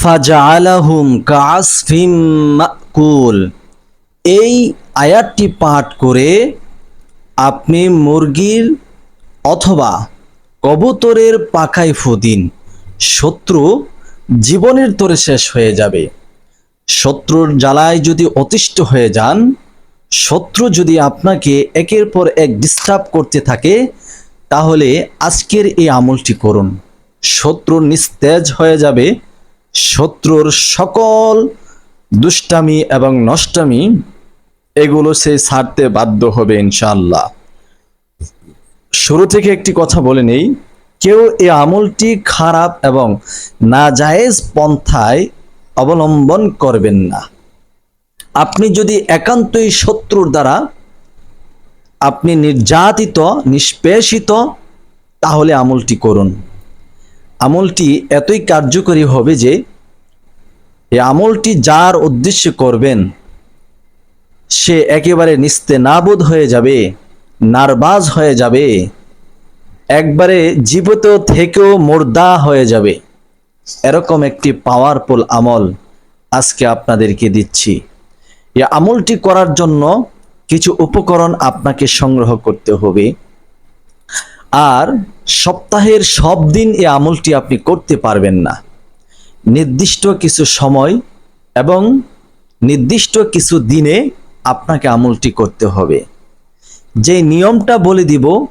ফাজআলাহুম কাসফিম মাকুল। এই আয়াতটি পাঠ করে আপনি মুরগির অথবা কবুতরের পাখায় ফুদিন শত্রু জীবনের তরে শেষ হয়ে যাবে। শত্রুর জ্বালায় যদি অতিষ্ঠ হয়ে যান, শত্রু যদি আপনাকে একের পর এক ডিস্টার্ব করতে থাকে, তাহলে আজকের এই আমলটি করুন। শত্রু নিস্তেজ হয়ে যাবে শত্রুর সকল দুষ্টামি এবং নষ্টামি, এগুলো সে ছাড়তে বাধ্য হবে ইনশাল্লাহ শুরু থেকে একটি কথা বলে নেই, কেউ এই আমলটি খারাপ এবং নাজায়েজ পন্থায় অবলম্বন করবেন না। আপনি যদি একান্তই শত্রুর দ্বারা আপনি নির্যাতিত, নিষ্পেষিত, তাহলে আমলটি করুন। আমলটি এতই কার্যকরী হবে যে এই আমলটি যার উদ্দেশ্যে করবেন, সে একেবারে নিস্তে নাবোধ হয়ে যাবে, নার্ভাস হয়ে যাবে, একবারে জীবিত থেকেও মোর্দা হয়ে যাবে। এরকম একটি পাওয়ারফুল আমল আজকে আপনাদেরকে দিচ্ছি। এই আমলটি করার জন্য কিছু উপকরণ আপনাকে সংগ্রহ করতে হবে। আর সপ্তাহের সব দিন এই আমলটি আপনি করতে পারবেন না। নির্দিষ্ট কিছু সময় এবং নির্দিষ্ট কিছু দিনে আপনাকে আমলটি করতে হবে। যে নিয়মটা বলে দিব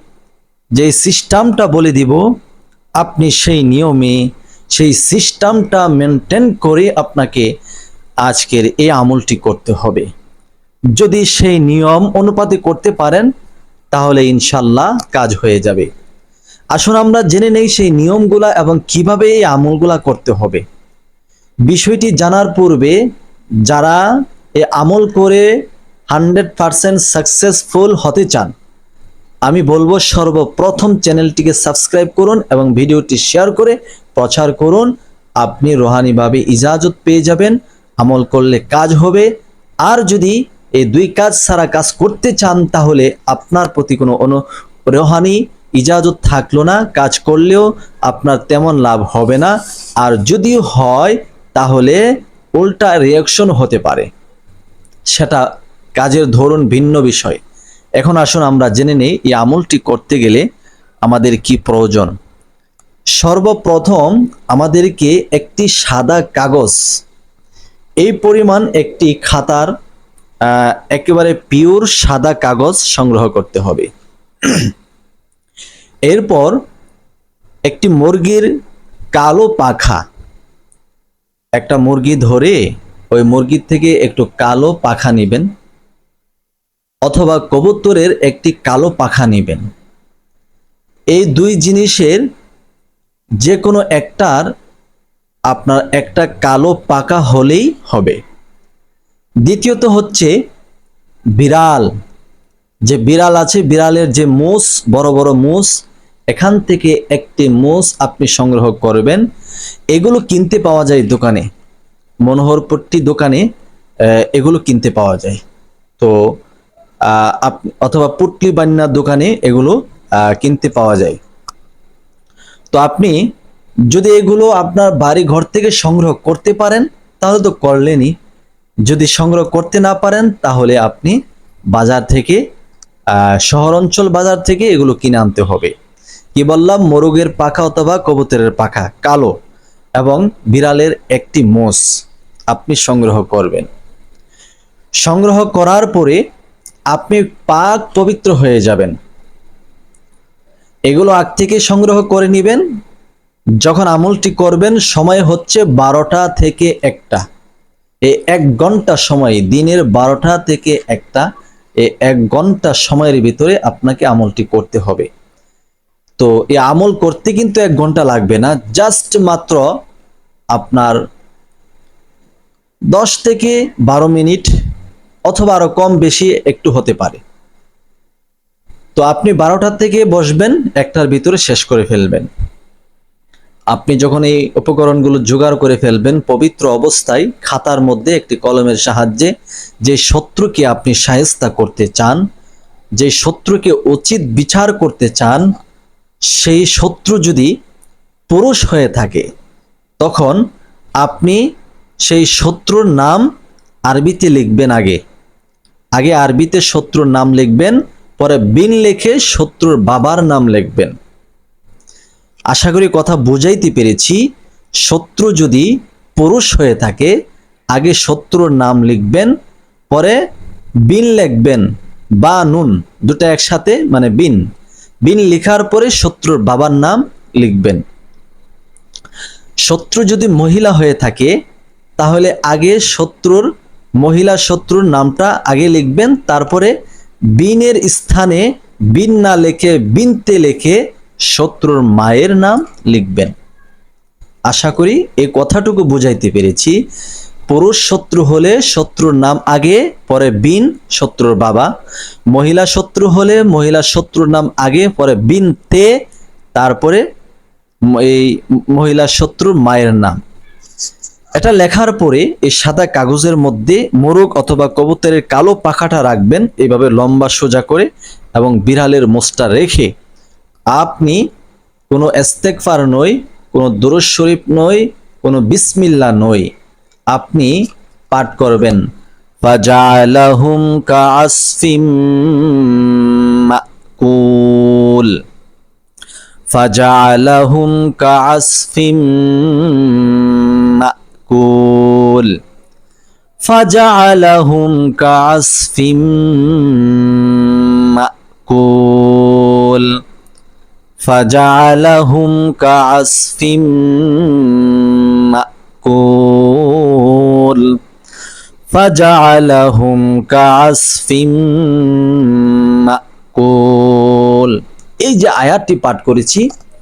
যে সিস্টেমটা বলে দিব, আপনি সেই নিয়মে সেই সিস্টেমটা মেনটেন করে আপনাকে আজকের এই আমলটি করতে হবে। যদি সেই নিয়ম অনুপাতে করতে পারেন, তাহলে ইনশাল্লাহ কাজ হয়ে যাবে। আসুন আমরা জেনে নেই সেই নিয়মগুলা এবং কীভাবে এই আমলগুলা করতে হবে। বিষয়টি জানার পূর্বে যারা এ আমল করে হান্ড্রেড পারসেন্ট সাকসেসফুল হতে চান, আমি বলব সর্বপ্রথম চ্যানেলটিকে সাবস্ক্রাইব করুন এবং ভিডিওটি শেয়ার করে প্রচার করুন। আপনি রোহানিভাবে ইজাজত পেয়ে যাবেন, আমল করলে কাজ হবে। আর যদি এই দুই কাজ সারা কাজ করতে চান, তাহলে আপনার প্রতি কোনো অনু, রোহানি, ইজাজত থাকল না। কাজ করলেও আপনার তেমন লাভ হবে না। আর যদি হয় তাহলে উল্টা রিয়াকশন হতে পারে। সেটা কাজের ধরন ভিন্ন বিষয়। এখন আসুন আমরা জেনে নেই এই আমলটি করতে গেলে আমাদের কি প্রয়োজন। সর্বপ্রথম আমাদেরকে একটি সাদা কাগজ, এই পরিমাণ একটি খাতার একেবারে পিওর সাদা কাগজ সংগ্রহ করতে হবে। এরপর একটি মুরগির কালো পাখা একটা মুরগি ধরে ওই মুরগির থেকে একটু কালো পাখা নেবেন অথবা কবুতরের একটি কালো পাখা নেবেন। এই দুই জিনিসের যে কোনো একটার আপনার একটা কালো পাকা হলেই হবে। দ্বিতীয়ত হচ্ছে বিড়াল। যে বিড়াল আছে, বিড়ালের যে মোষ, বড় বড় মোষ এখান থেকে একটি মোষ আপনি সংগ্রহ করবেন। এগুলো কিনতে পাওয়া যায় দোকানে। মনোহরপট্টি দোকানে এগুলো কিনতে পাওয়া যায়। তো অথবা পুটলি বান্নার দোকানে এগুলো কিনতে পাওয়া যায়। তো আপনি যদি এগুলো আপনার বাড়ি ঘর থেকে সংগ্রহ করতে পারেন, তাহলে তো করলেনই। যদি সংগ্রহ করতে না পারেন, তাহলে আপনি বাজার থেকে শহর অঞ্চল বাজার থেকে এগুলো কিনে আনতে হবে। কি বললাম? মোরগের পাখা অথবা কবুতরের পাখা, কালো এবং বিড়ালের একটি মোষ আপনি সংগ্রহ করবেন। সংগ্রহ করার পরে আপনি পাক পবিত্র হয়ে যাবেন। এগুলো আগ থেকে সংগ্রহ করে নেবেন। যখন আমলটি করবেন, সময় হচ্ছে বারোটা থেকে একটা। এই এক ঘণ্টা সময়, দিনের বারোটা থেকে একটা। এই এক ঘণ্টা সময়ের ভিতরে আপনাকে আমলটি করতে হবে। তো এই আমল করতে কিন্তু এক ঘণ্টা লাগবে না জাস্ট মাত্র আপনার দশ থেকে বারো মিনিট অথবা আরও কম বেশি একটু হতে পারে। তো আপনি বারোটার থেকে বসবেন, একটার ভিতরে শেষ করে ফেলবেন। আপনি যখন এই উপকরণগুলো জোগাড় করে ফেলবেন, পবিত্র অবস্থায় খাতার মধ্যে একটি কলমের সাহায্যে যে শত্রুকে আপনি সাহেস্তা করতে চান, যে শত্রুকে উচিত বিচার করতে চান সেই শত্রু যদি পুরুষ হয়ে থাকে, তখন আপনি সেই শত্রুর নাম আরবিতে লিখবেন আগে। আগে আরবিতে শত্রুর নাম লিখবেন, পরে বিন লিখে শত্রুর বাবার নাম লিখবেন। আশা করি কথা বুঝাইতে পেরেছি, শত্রু যদি পুরুষ হয়ে থাকে, আগে শত্রুর নাম লিখবেন, পরে বিন লিখবেন, বা নুন, দুটো একসাথে মানে বিন। বিন লেখার পরে শত্রুর বাবার নাম লিখবেন। শত্রু যদি মহিলা হয়ে থাকে, তাহলে আগে শত্রুর, মহিলা শত্রুর নামটা আগে লিখবেন, তারপরে বিনের স্থানে বিন না লেখে বিনতে লেখে শত্রুর মায়ের নাম লিখবেন। আশা করি এই কথাটুকু বুঝাইতে পেরেছি। পুরুষ শত্রু হলে শত্রুর নাম আগে, পরে বিন শত্রুর বাবা। মহিলা শত্রু হলে মহিলা শত্রুর নাম আগে, পরে বিন তে, তারপরে এই মহিলা শত্রুর মায়ের নাম। এটা লেখার পরে এই সাদা কাগজের মধ্যে মোরগ অথবা কবুতরের কালো পাখাটা রাখবেন এইভাবে লম্বা সোজা করে এবং বিড়ালের মোষটা রেখে। আপনি কোনো এস্তেকফার নই কোনো দুরুজ শরীফ নই কোনো বিসমিল্লা নই আপনি পাঠ করবেন। ফাজালাহুম কাসফিম মাকুল। ফাজালাহুম কাসফিম মাকুল। ফাজালাহুম কাসফিম মাকুল। ফাজালাহুম কাসফিম مأكول فجعلهم كعصف মাকুল এই যে আয়াতটি পাঠ করেছি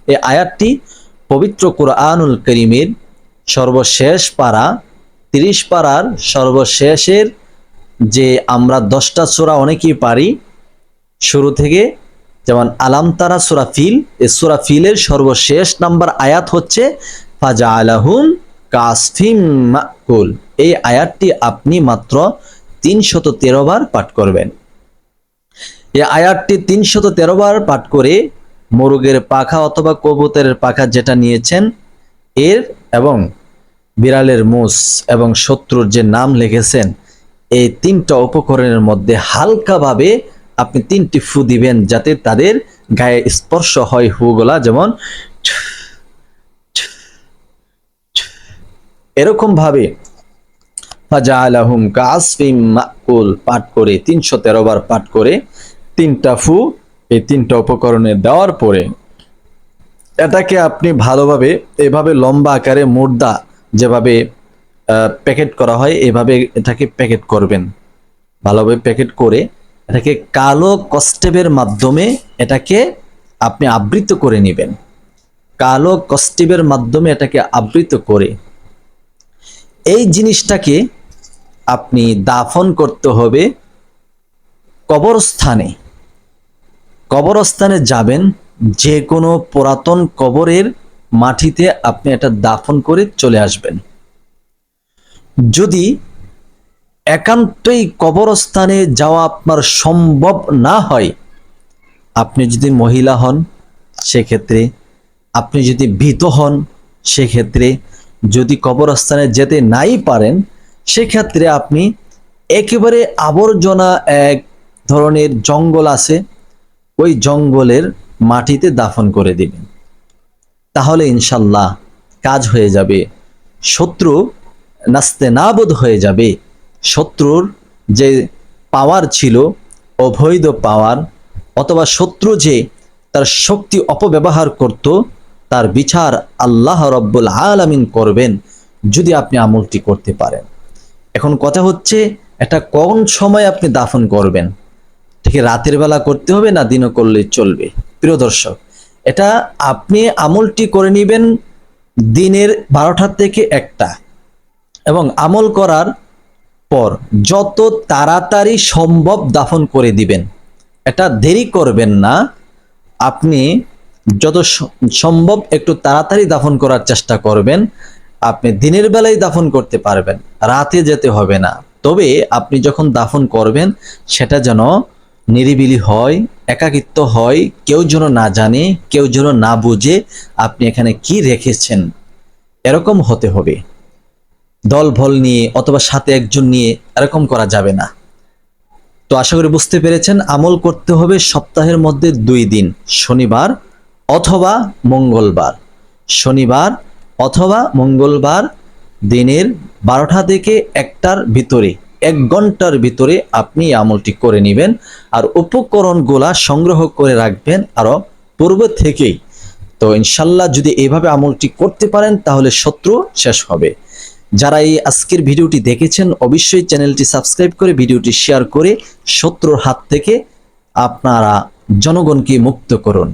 এই আয়াতটি পবিত্র কোরআনুল করিমের সর্বশেষ পারা তিরিশ পারার সর্বশেষের যে আমরা দশটা সূরা অনেকেই পারি শুরু থেকে যেমন আলাম তারা সুরা ফিল এই সুরা ফিলের সর্বশেষ নাম্বার আয়াত হচ্ছে ফাজা আলাহুম কাসফিম মাকুল, এই আয়াতটি আপনি মাত্র তিনশত তেরো বার পাঠ করবেন। এই আয়াতটি তিনশত তেরো বার পাঠ করে মোরগের পাখা অথবা কবুতরের পাখা যেটা নিয়েছেন, এর এবং বিড়ালের মুস এবং শত্রুর যে নাম লিখেছেন, এই তিনটা উপকরণের মধ্যে হালকাভাবে আপনি তিনটি ফু দিবেন যাতে তাদের গায়ে স্পর্শ হয় হুগুলা যেমন এরকম ভাবে ফাজালাহুম কাসফিম মাকুল পাঠ করে, তিনশো তেরো বার পাঠ করে, তিনটা ফু, এই তিনটা উপকরণে দেওয়ার পরে এটাকে আপনি ভালোভাবে এভাবে লম্বা আকারে মুর্দা যেভাবে প্যাকেট করা হয়, এভাবে এটাকে প্যাকেট করবেন। ভালোভাবে প্যাকেট করে এটাকে কালো কস্টেপের মাধ্যমে এটাকে আপনি আবৃত করে নেবেন। কালো কস্টেপের মাধ্যমে এটাকে আবৃত করে এই জিনিসটাকে আপনি দাফন করতে হবে কবরস্থানে। কবরস্থানে যাবেন যে কোনো পুরাতন কবরের মাটিতে আপনি এটা দাফন করে চলে আসবেন। যদি একান্তই কবরস্থানে যাওয়া আপনার সম্ভব না হয়, আপনি যদি মহিলা হন, সেক্ষেত্রে, আপনি যদি ভীত হন, সেক্ষেত্রে যদি কবরস্থানে যেতে নাই পারেন, সেক্ষেত্রে আপনি একেবারে আবর্জনা এক ধরনের জঙ্গল আছে, ওই জঙ্গলের মাটিতে দাফন করে দিবেন। তাহলে ইনশাল্লাহ কাজ হয়ে যাবে, শত্রু নাস্তে নাবোধ হয়ে যাবে। শত্রুর যে পাওয়ার ছিল, অবৈধ পাওয়ার, অথবা শত্রু যে তার শক্তি অপব্যবহার করত তার বিচার আল্লাহ রব্বুল আলামিন করবেন যদি আপনি আমলটি করতে পারেন। এখন কথা হচ্ছে, এটা কোন সময় আপনি দাফন করবেন? ঠিক রাতের বেলা করতে হবে না দিনও করলে চলবে? প্রিয় দর্শক, এটা আপনি আমলটি করে নেবেন দিনের বারোটার থেকে একটা এবং আমল করার পর যত তাড়াতাড়ি সম্ভব দাফন করে দিবেন। এটা দেরি করবেন না। আপনি যত সম্ভব একটু তাড়াতাড়ি দাফন করার চেষ্টা করবেন। আপনি দিনের বেলায় দাফন করতে পারবেন, রাতে যেতে হবে না। তবে আপনি যখন দাফন করবেন, সেটা যেন নিরিবিলি হয়, একাকিত্ব হয়, কেউ যেন না জানে, কেউ যেন না বুঝে আপনি এখানে কি রেখেছেন। এরকম হতে হবে। দল ভল নিয়ে অথবা সাথে একজন নিয়ে এরকম করা যাবে না। তো আশা করি বুঝতে পেরেছেন, আমল করতে হবে সপ্তাহের মধ্যে দুই দিন, শনিবার অথবা মঙ্গলবার। শনিবার অথবা মঙ্গলবার দিনের বারোটা থেকে একটার ভিতরে, এক ঘণ্টার ভিতরে আপনি আমলটি করে নেবেন আর উপকরণগুলা সংগ্রহ করে রাখবেন আরও পূর্ব থেকেই। তো ইনশাল্লাহ যদি এইভাবে আমলটি করতে পারেন তাহলে শত্রু শেষ হবে। যারা এই আজকের ভিডিওটি দেখেছেন অবশ্যই চ্যানেলটি সাবস্ক্রাইব করে ভিডিওটি শেয়ার করে শত্রুর হাত থেকে আপনারা জনগণকে মুক্ত করুন।